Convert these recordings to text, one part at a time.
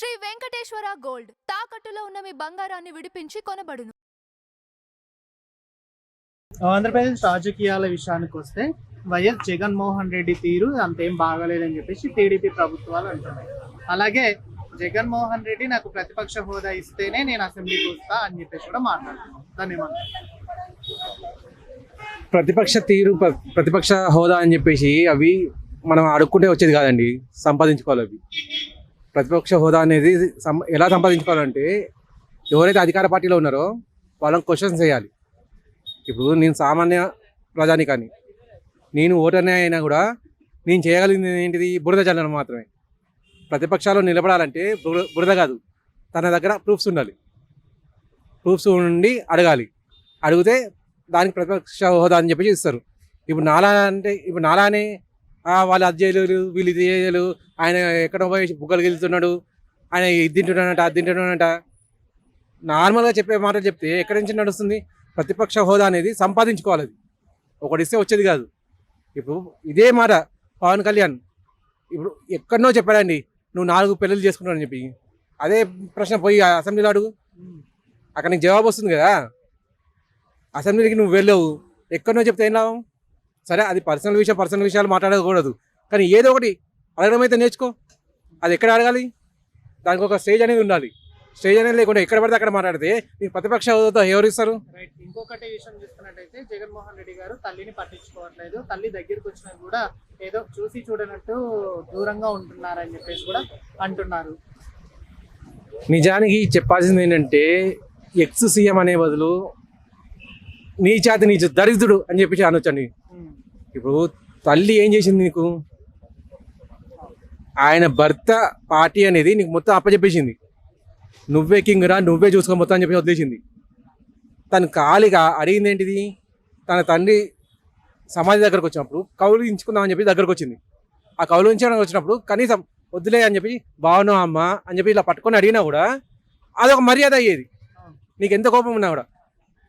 Shri Venkateswara gold. తాకట్టులో ఉన్న మీ బంగారాన్ని విడిపించి కొనబడును. ఆంధ్రప్రదేశ్ రాజకీయాల విషయానికి వస్తే వైఎస్ జగన్మోహన్ రెడ్డి తీరు అంతేం బాగాలేదని చెప్పేసి టీడీపీ ప్రభుత్వాలు అంటున్నాయి. అలాగే జగన్మోహన్ రెడ్డి నాకు ప్రతిపక్ష హోదా ఇస్తేనే నేను అసెంబ్లీకి వస్తా అని చెప్పేసి కూడా మాట్లాడుతున్నాను ధన్యవాదాలు. ప్రతిపక్ష తీరు ప్ర- ప్రతిపక్ష హోదా అని చెప్పేసి అవి మనం అడుక్కుంటే వచ్చేది కాదండి. సంపాదించుకోవాలి అవి. ప్రతిపక్ష హోదా అనేది సం- ఎలా సంపాదించుకోవాలంటే ఎవరైతే అధికార పార్టీలో ఉన్నారో వాళ్ళని క్వశ్చన్స్ చేయాలి. ఇప్పుడు నేను సామాన్య ప్రజాని కానీ నేను ఓటర్ని అయినా కూడా నేను చేయగలిగింది ఏంటిది? బురద చల్లడం మాత్రమే. ప్రతిపక్షాలు నిలబడాలంటే బురద కాదు. తన దగ్గర ప్రూఫ్స్ ఉండాలి. ప్రూఫ్స్ ఉండి అడగాలి. అడిగితే దానికి ప్రతిపక్ష హోదా అని చెప్పేసి ఇస్తారు. ఇప్పుడు నాలా అంటే ఇప్పుడు నాలానే వాళ్ళు అది చేయలేరు వీళ్ళు ఇది చేయలేరు. ఆయన ఎక్కడ పోయి బుగ్గలు గెలుతున్నాడు ఆయన ఇది తింటున్నాడంట అది తింటున్నాడంట. నార్మల్గా చెప్పే మాట చెప్తే ఎక్కడి నుంచి నడుస్తుంది? ప్రతిపక్ష హోదా అనేది సంపాదించుకోవాలి అది. వచ్చేది కాదు. ఇప్పుడు ఇదే మాట పవన్ కళ్యాణ్. ఇప్పుడు ఎక్కడనో చెప్పాడండి నువ్వు నాలుగు పెళ్ళిళ్ళు చేసుకున్నావు చెప్పి. అదే ప్రశ్న పోయి అసెంబ్లీలో అడుగు. అక్కడ నీకు జవాబు వస్తుంది కదా. అసెంబ్లీకి నువ్వు వెళ్ళవు. ఎక్కడనో చెప్తే ఏం లాభం? సరే అది పర్సనల్ విషయం పర్సనల్ విషయాలు మాట్లాడకూడదు. కానీ ఏదో ఒకటి అడగడం అయితే నేర్చుకో. అది ఎక్కడ అడగాలి? దానికి ఒక స్టేజ్ అనేది ఉండాలి. స్టేజ్ అనేది లేకుండా ఎక్కడ పడితే అక్కడ మాట్లాడితే నీకు ప్రతిపక్ష హోదాతో ఎవరు ఇస్తారు రైట్ ఇంకొకటి విషయం చూసుకున్నట్టయితే జగన్మోహన్ రెడ్డి గారు తల్లిని పట్టించుకోవట్లేదు. తల్లి దగ్గరికి వచ్చినా కూడా ఏదో చూసి చూడనట్టు దూరంగా ఉంటున్నారని చెప్పేసి కూడా అంటున్నారు. నిజానికి చెప్పాల్సింది ఏంటంటే ఎక్స్ సీఎం అనే బదులు నీ చేతి నీ దరిద్రుడు అని చెప్పేసి అనొచ్చండి. ఇప్పుడు తల్లి ఏం చేసింది నీకు? ఆయన భర్త పార్టీ అనేది నీకు మొత్తం అప్పచెప్పేసింది. నువ్వే కింగ్ రా నువ్వే చూసుకో మొత్తం అని చెప్పి వదిలేసింది. తను ఖాళీగా అడిగింది ఏంటిది? తన తండ్రి సమాధి దగ్గరకు వచ్చినప్పుడు కౌలు ఇంచుకుందామని చెప్పి దగ్గరకు వచ్చింది. ఆ కౌలు ఇంచడానికి వచ్చినప్పుడు కనీసం వద్దులే అని చెప్పి బాగున్నావు అమ్మ అని చెప్పి ఇలా పట్టుకొని అడిగినా కూడా అదొక మర్యాద అయ్యేది. నీకు ఎంత కోపం ఉన్నా కూడా.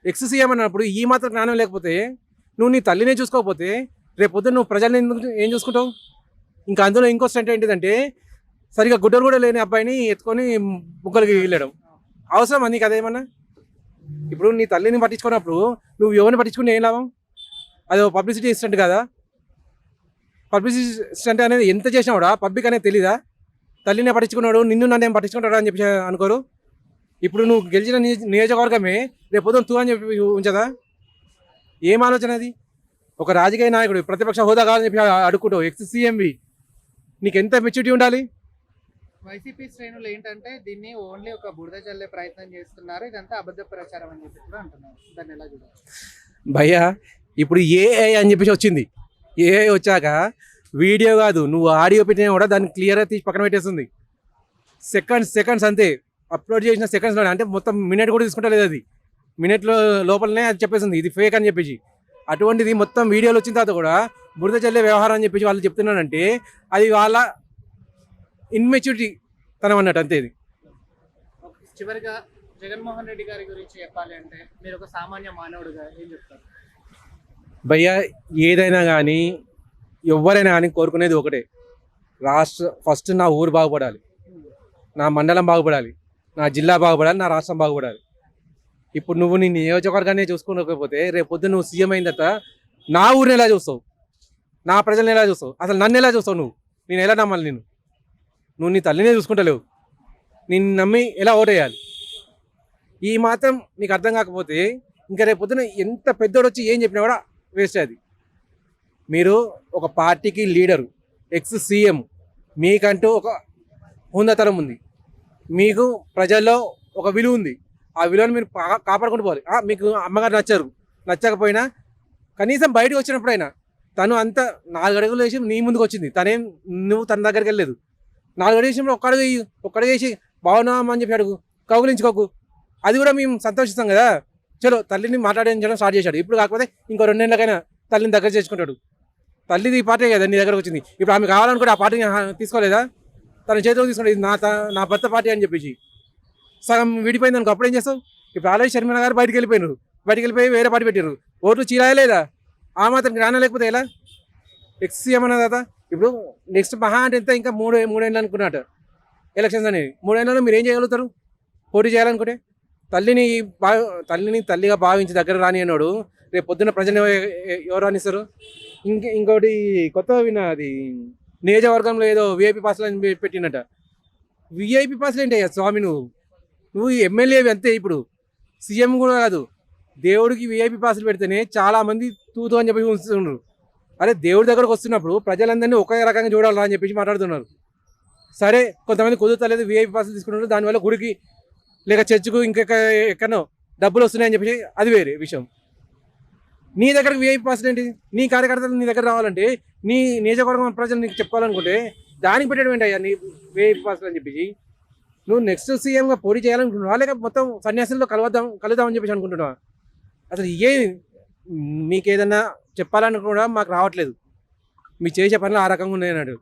ఎక్స్ సీఎం అన్నప్పుడు ఈ మాత్రం జ్ఞానం లేకపోతే నువ్వు నీ తల్లినే చూసుకోకపోతే రేపు నువ్వు ప్రజల్ని ఏం చూసుకుంటావు? ఇంకా అందులో ఇంకో స్టెంట్ ఏంటిదంటే సరిగా గుడ్డలు కూడా లేని అబ్బాయిని ఎత్తుకొని బుగ్గలకి వెళ్ళడం అవసరం నీకు అదేమన్నా? ఇప్పుడు నీ తల్లిని పట్టించుకున్నప్పుడు నువ్వు ఎవరిని పట్టించుకుని ఏం లాభం? అది పబ్లిసిటీ ఇస్టెంట్ కదా? పబ్లిసిటీ ఇస్టెంట్ అనేది ఎంత చేసినా కూడా పబ్లిక్ అనేది తెలీదా? తల్లినే పట్టించుకున్నాడు నిన్ను నన్ను ఏం పట్టించుకుంటాడు అని చెప్పి అనుకోరు? ఇప్పుడు నువ్వు గెలిచిన నియోజ- నియోజకవర్గమే రేపు పొద్దున తూ అని చెప్పి ఉంచదా? ఏం ఆలోచన అది? ఒక రాజకీయ నాయకుడు ప్రతిపక్ష హోదా కావాలని చెప్పి అడుక్కుంటావు ఎక్స్ సీఎంవి నీకు ఎంత మెచ్యూరిటీ ఉండాలి? వైసీపీ శ్రేణులు ఏంటంటే దీన్ని ఓన్లీ ఒక బురద చల్లే ప్రయత్నం చేస్తున్నారు. ఇదంతా అబద్ధ ప్రచారం అని చెప్పి కూడా అంటున్నారు. దాన్ని ఎలా చూడాలి భయ్యా ఇప్పుడు ఏఐ అని చెప్పేసి వచ్చింది. ఏఐ వచ్చాక వీడియో కాదు నువ్వు ఆడియో పెట్టినా కూడా దాన్ని క్లియర్గా తీసి పక్కన పెట్టేస్తుంది. సెకండ్స్ సెకండ్స్ అంతే. అప్లోడ్ చేసిన సెకండ్స్లో అంటే మొత్తం మినిట్ కూడా తీసుకుంటా లేదు అది. మినిట్లో లోపలనే అది చెప్పేసింది. ఇది ఫేక్ అని చెప్పేసి. అటువంటిది మొత్తం వీడియోలు వచ్చిన తర్వాత కూడా బురద చల్లే వ్యవహారం అని చెప్పేసి వాళ్ళు చెప్తున్నారంటే అది వాళ్ళ ఇన్మెచ్యూరిటీ తనం అన్నట్టు అంతే ఇది. చివరిగా జగన్మోహన్ రెడ్డి గారి గురించి చెప్పాలి అంటే మీరు ఒక సామాన్య మానవుడుగా ఏం చెప్తారు? భయ్య ఏదైనా కానీ ఎవరైనా కానీ కోరుకునేది ఒకటే. రాష్ట్ర ఫస్ట్ నా ఊరు బాగుపడాలి. నా మండలం బాగుపడాలి. నా జిల్లా బాగుపడాలి నా రాష్ట్రం బాగుపడాలి. ఇప్పుడు నువ్వు నీ నియోజకవర్గాన్ని చూసుకోకపోతే రేపు నువ్వు సీఎం అయిన తర్వాత నా ఊరిని ఎలా చూస్తావు? నా ప్రజల్ని ఎలా చూస్తావు? అసలు నన్ను ఎలా చూస్తావు నువ్వు? నేను ఎలా నమ్మాలి నేను నువ్వు నీ తల్లినే చూసుకుంటలేవు. నేను నమ్మి ఎలా ఓటేయాలి ఈ మాత్రం నీకు అర్థం కాకపోతే ఇంకా రేపు ఎంత పెద్దోడు వచ్చి ఏం చెప్పినా కూడా వేస్ట్ అది. మీరు ఒక పార్టీకి లీడరు ఎక్స్ సీఎం మీకంటూ ఒక హుందతరం ఉంది. మీకు ప్రజల్లో ఒక విలువ ఉంది. ఆ విలువను మీరు కాపాడుకుంటూ పోవాలి. మీకు అమ్మగారు నచ్చారు. నచ్చకపోయినా కనీసం బయటకు వచ్చినప్పుడైనా తను అంత నాలుగు అడుగులు వేసి నీ ముందుకు వచ్చింది. తనేం నువ్వు తన దగ్గరికి వెళ్ళలేదు. నాలుగు అడుగు వేసినప్పుడు ఒక్క అడుగు వేయి. ఒక్క అడుగు వేసి బాగున్నామా అని చెప్పి అడుగు. కౌగులించుకోకు. అది కూడా మేము సంతోషిస్తాం కదా. చలో తల్లిని మాట్లాడించడం స్టార్ట్ చేశాడు. ఇప్పుడు కాకపోతే ఇంకో రెండేళ్ళకైనా తల్లిని దగ్గర చేసుకుంటాడు. తల్లిది ఈ పార్టీ కదా నీ దగ్గరకు వచ్చింది. ఇప్పుడు ఆమె కావాలనుకుంటే ఆ పార్టీని తీసుకోలేదా? తన చేతిలో తీసుకుంటే నా త- నా భర్త పార్టీ అని చెప్పేసి. సగం విడిపోయింది అనుకో అప్పుడు ఏం చేస్తావు? ఇప్పుడు ఆల్రెడీ షర్మిల గారు బయటికి వెళ్ళిపోయినారు. బయటికి వెళ్ళిపోయి వేరే పార్టీ పెట్టారు ఓట్లు చీరాయలేదా ఆ మాత్రం జ్ఞానం లేకపోతే ఎలా? ఎక్స్ ఏమన్నా తాత ఇప్పుడు నెక్స్ట్ మహా అంటే ఎంత? ఇంకా మూడు మూడేళ్ళు అనుకున్నట్టు. ఎలక్షన్స్ అనేవి. మూడేళ్ళలో మీరు ఏం చేయగలుగుతారు? పోటీ చేయాలనుకుంటే? తల్లిని బా తల్లిని తల్లిగా భావించి దగ్గర రాని అన్నాడు రేపు పొద్దున్న ప్రజలు ఎవరు రానిస్తారు? ఇంక ఇంకోటి కొత్త విన్నా అది నియోజకవర్గంలో ఏదో విఐపి పాస్లు అని పెట్టినట్ట విఐపి పాస్లు ఏంటి స్వామి నువ్వు? నువ్వు ఎమ్మెల్యే అంతే ఇప్పుడు. సీఎం కూడా కాదు. దేవుడికి విఐపి పాసులు పెడితేనే చాలామంది తూతు అని చెప్పి ఉంచుతున్నారు. అరే దేవుడి దగ్గరకు వస్తున్నప్పుడు ప్రజలందరినీ ఒకే రకంగా చూడాలా అని చెప్పేసి మాట్లాడుతున్నారు. సరే కొంతమంది కుదురుతలేదు విఐపి పాసులు తీసుకుంటున్నారు. దానివల్ల గుడికి లేక చర్చికు ఇంకెక్క ఎక్కడో డబ్బులు వస్తున్నాయని చెప్పేసి అది వేరే విషయం. నీ దగ్గరకు విఐపి పాసులు ఏంటి? నీ కార్యకర్తలు నీ దగ్గర రావాలంటే నీ నియోజకవర్గం ప్రజలు నీకు చెప్పాలనుకుంటే దానికి పెట్టడం ఏంటి అయ్యా నీ విఐపి పాసులు అని చెప్పేసి? నువ్వు నెక్స్ట్ సీఎంగా పోటీ చేయాలనుకుంటున్నావా? లేక మొత్తం సన్యాసులతో కలవద్దాం కలుద్దామని చెప్పేసి అనుకుంటున్నావా? అసలు ఏ మీకు ఏదన్నా చెప్పాలని కూడా మాకు రావట్లేదు. మీరు చేసే పనులు ఆ రకంగా ఉన్నాయన్నాడు.